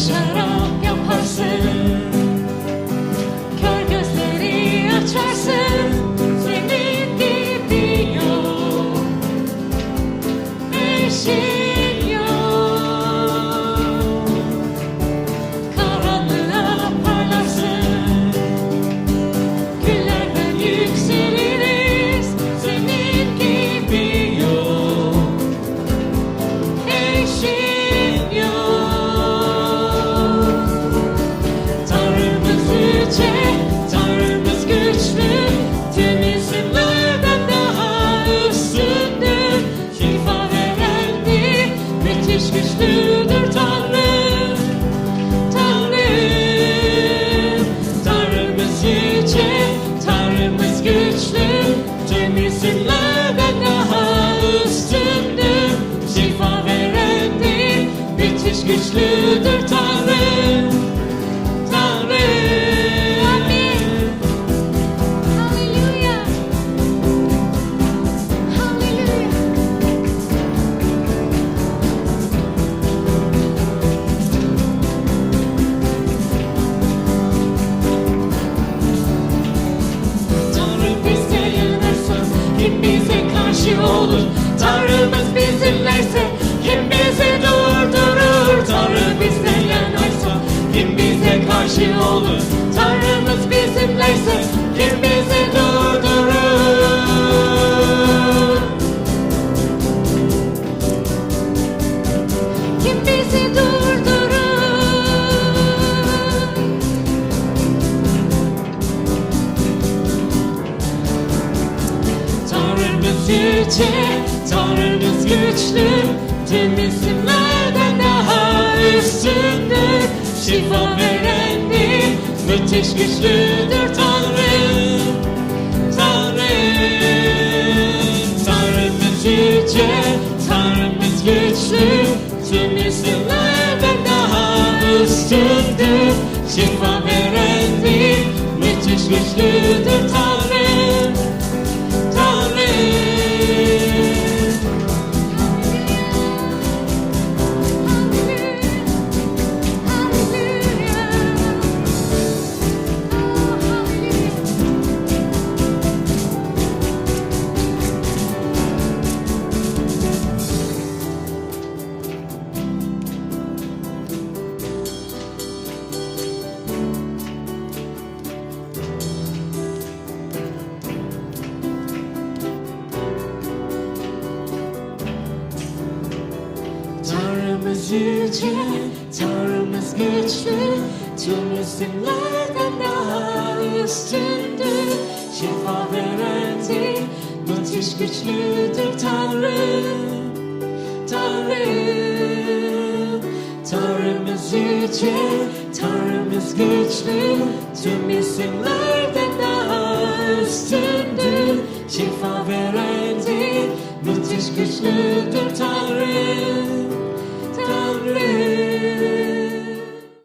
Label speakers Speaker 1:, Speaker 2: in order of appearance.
Speaker 1: shut know. dich gestürzt. Olur. Tanrımız bizimleyse kim bizi durdurur? Tanrı bizle yanaysa kim bize karşı olur? Tanrımız bizimleyse Yüce, Tanrımız güçlü Tüm isimlerden daha üstündür Şifa verendir, müthiş güçlüdür Tanrım. Tanrım Tanrımız yüce, Tanrımız güçlü Tüm isimlerden daha üstündür Şifa verendir, müthiş güçlüdür Tanrım. Tanrım Tanrımız yüce, Tanrımız güçlü Tüm isimlerden daha üstündür Şifa verendir, müthiş güçlüdür Tanrım. Tanrım Tanrımız yüce, Tanrımız güçlü Tüm isimlerden daha üstündür Şifa verendir, müthiş güçlüdür Tanrım